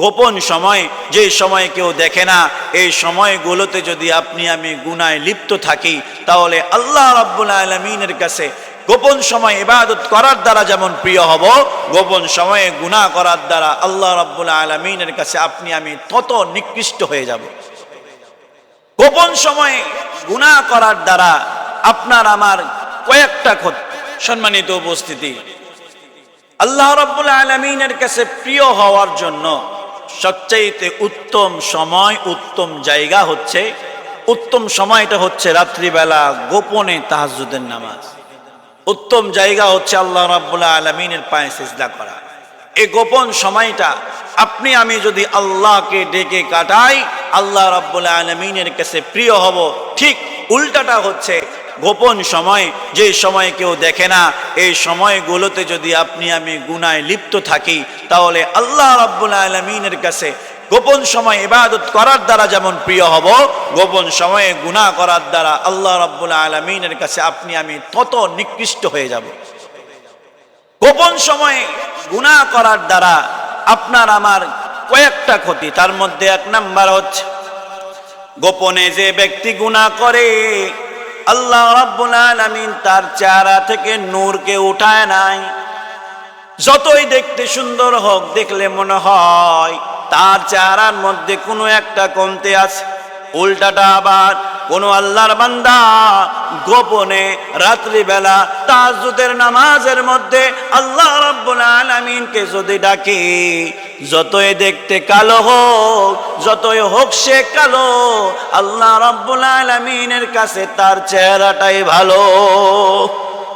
গোপন সময়, যে সময় কেউ দেখে না, এই সময়গুলোতে যদি আপনি, আমি গুনায় লিপ্ত থাকি, তাহলে আল্লাহ রাব্বুল আলমিনের কাছে গোপন সময় ইবাদত করার দ্বারা যেমন প্রিয় হব, গোপন সময়ে গুনাহ করার দ্বারা আল্লাহ রাব্বুল আলমিনের কাছে আপনি, আমি তত নিকৃষ্ট হয়ে যাব। গোপন সময়ে গুনাহ করার দ্বারা আপনার আমার কয়েকটা সম্মানিত উপস্থিতি। আল্লাহ রব্বুল আলমিনের কাছে প্রিয় হওয়ার জন্য সবচাইতে উত্তম সময়, উত্তম জায়গা হচ্ছে, উত্তম সময়টা হচ্ছে রাত্রিবেলা গোপনে তাহাজুদের নামাজ। উত্তম জায়গা হচ্ছে আল্লাহ রাব্বুল্লাহ আলমিনের পায়ে সিজদা করা। এই গোপন সময়টা আপনি, আমি যদি আল্লাহকে ডেকে কাটাই, আল্লাহ রাব্বুল আলমিনের কাছে প্রিয় হব, ঠিক উল্টাটা হচ্ছে গোপন সময়, যে সময় কেউ দেখে না, এই সময়গুলোতে যদি আপনি আমি গুনায় লিপ্ত থাকি, তাহলে আল্লাহ রাব্বুল আলমিনের কাছে গোপন সময় ইবাদত করার দ্বারা যেমন প্রিয় হব, গোপন সময়ে গুনাহ করার দ্বারা আল্লাহ রাব্বুল আলমিনের কাছে আপনি আমি তত নিকৃষ্ট হয়ে যাব। গোপন সময়ে গুনাহ করার দ্বারা আপনার আমার কয়েকটা ক্ষতি, তার মধ্যে এক নাম্বার হচ্ছে, গোপনে যে ব্যক্তি গুনাহ করে আল্লাহ রাব্বুল আলামিন তার চেহারা থেকে নূরকে উঠায় নাই। যতই দেখতে সুন্দর হোক, দেখলে মনে হয় তার চেহারার মধ্যে কোনো একটা কমতে আছে। উল্টাটা আবার কোন আল্লাহর বান্দা গোপনে রাত্রিবেলা তাজুদের নামাজের মধ্যে আল্লাহ রাব্বুল আলামিনকে যদি ডাকে, যতই দেখতে কালো হোক, যতই হোক সে কালো, আল্লাহ রাব্বুল আলামিনের কাছে তার চেহারাটাই ভালো।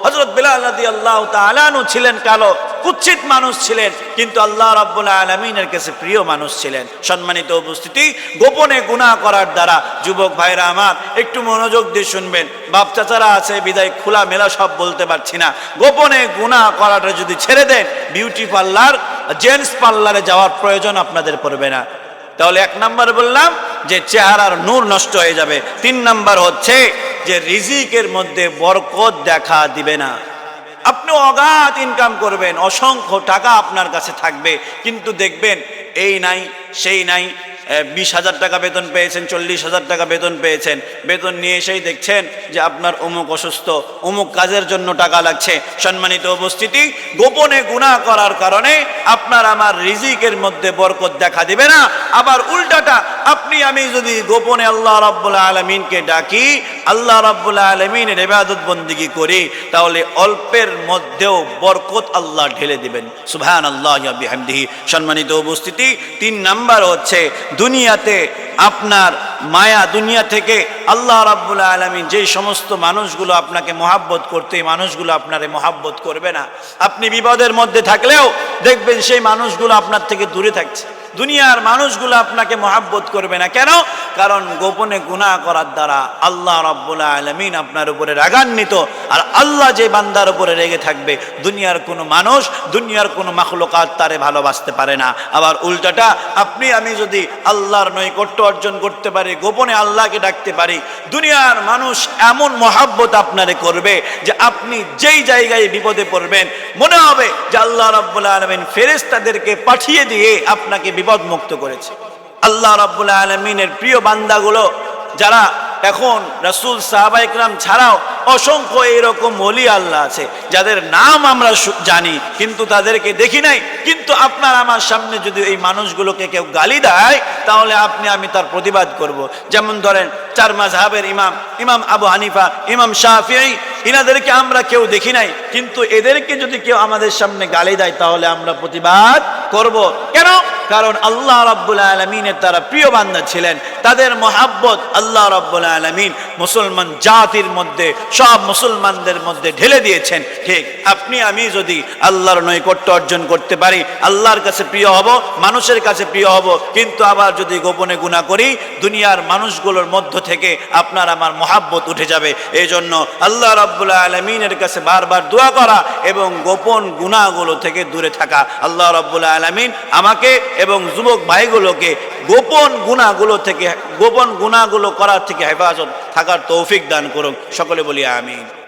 হজরত বিলাল আল্লাহ তালানু ছিলেন কালো। কুচ্ছিত মানুষ ছিলেন, কিন্তু আল্লাহ রাব্বুল আলমিনের কাছে প্রিয় মানুষ ছিলেন। সম্মানিত উপস্থিতি, গোপনে গুনাহ করার দ্বারা যুবক ভাইরা আমার, একটু মনোযোগ দিয়ে শুনবেন। বাপ চাচারা আছে, বিদায় খোলা মেলা সব বলতে পারছি না। গোপনে গুনাহ করাটা যদি ছেড়ে দেন বিউটি পার্লার জেন্টস পার্লারে যাওয়ার প্রয়োজন আপনাদের পড়বে না। তাহলে এক নাম্বার বললাম যে চেহারার নূর নষ্ট হয়ে যাবে। তিন নাম্বার হচ্ছে যে রিজিকের মধ্যে বরকত দেখা দিবে না। আপনি অগাধ ইনকাম করবেন, অসংখ্য টাকা আপনার কাছে থাকবে, কিন্তু দেখবেন এই নাই, সেই নাই বিশ হাজার টাকা বেতন পেয়েছেন, চল্লিশ হাজার টাকা বেতন পেয়েছেন, বেতন নিয়ে এসেই দেখছেন যে আপনার অমুক অসুস্থ, অমুক কাজের জন্য টাকা লাগছে। সম্মানিত উপস্থিতি, গোপনে গুণা করার কারণে আপনার আমার রিজিকের মধ্যে বরকত দেখা দিবে না। আবার উল্টাটা, আপনি আমি যদি গোপনে আল্লাহ রাব্বুল আলমিনকে ডাকি আল্লাহ রাব্বুল আলমিনের ইবাদত বন্দিগি করি, তাহলে অল্পের মধ্যেও বরকত আল্লাহ ঢেলে দিবেন। সুবহান আল্লাহ সম্মানিত উপস্থিতি, তিন নাম্বার হচ্ছে, দুনিয়াতে আপনার মায়া দুনিয়া থেকে আল্লাহ রাব্বুল আলমিন যেই সমস্ত মানুষগুলো আপনাকে মহাব্বত করতে, এই মানুষগুলো আপনারে মহাব্বত করবে না। আপনি বিপদের মধ্যে থাকলেও দেখবেন সেই মানুষগুলো আপনার থেকে দূরে থাকছে। দুনিয়ার মানুষগুলো আপনাকে মহাব্বত করবে না। কেন? কারণ গোপনে গুনাহ করার দ্বারা আল্লাহ রাব্বুল আলমিন আপনার উপরে রাগান্বিত। আর আল্লাহ যে বান্দার উপরে রেগে থাকবে, দুনিয়ার কোনো মানুষ, দুনিয়ার কোনো মাখলুকাত তারে ভালোবাসতে পারে না। আবার উল্টাটা, আপনি, আমি যদি আল্লাহর নৈকট্য অর্জন করতে পারি, গোপনে আল্লাহকে ডাকতে পারি, দুনিয়ার মানুষ এমন মহাব্বত আপনারে করবে যে আপনি যেই জায়গায় বিপদে পড়বেন, মনে হবে যে আল্লাহ রাব্বুল আলমিন ফেরেস্তাদেরকে পাঠিয়ে দিয়ে আপনাকে বিপদ মুক্ত করেছে। আল্লাহ রাব্বুল আলমিনের প্রিয় বান্দাগুলো, যারা এখন রাসুল সাহাবা ইকরাম ছাড়াও অসংখ্য এইরকম ওলি আল্লাহ আছে, যাদের নাম আমরা জানি, কিন্তু তাদেরকে দেখি নাই কিন্তু আপনার আমার সামনে যদি এই মানুষগুলোকে কেউ গালি দেয়, তাহলে আপনি, আমি তার প্রতিবাদ করব। যেমন ধরেন, চার মাঝহাবের ইমাম ইমাম আবু হানিফা, ইমাম শাফিঈ ইনাদেরকে আমরা কেউ দেখি নাই, কিন্তু এদেরকে যদি কেউ আমাদের সামনে গালি দেয়, তাহলে আমরা প্রতিবাদ করব। কেন? কারণ আল্লাহ রাব্বুল আলমিনের তারা প্রিয় বান্দা ছিলেন। তাদের মহাব্বত আল্লাহ রাব্বুল আলমিন মুসলমান জাতির মধ্যে, সব মুসলমানদের মধ্যে ঢেলে দিয়েছেন। ঠিক, আপনি, আমি যদি আল্লাহর নৈকট্য অর্জন করতে পারি, আল্লাহর কাছে প্রিয় হব, মানুষের কাছে প্রিয় হব, কিন্তু আবার যদি গোপনে গুণা করি, দুনিয়ার মানুষগুলোর মধ্য থেকে আপনার আমার মহাব্বত উঠে যাবে। এই জন্য আল্লাহ রাব্বুল আলমিনের কাছে বারবার দোয়া করা এবং গোপন গুণাগুলো থেকে দূরে থাকা। আল্লাহ রব্বুল আলমিন আমাকে এবং যুবক ভাইগুলোকে গোপন গুণাগুলো থেকে, গোপন গুণাগুলো করার থেকে হেফাজত থাকার তৌফিক দান করুক সকলে বলি আমিন।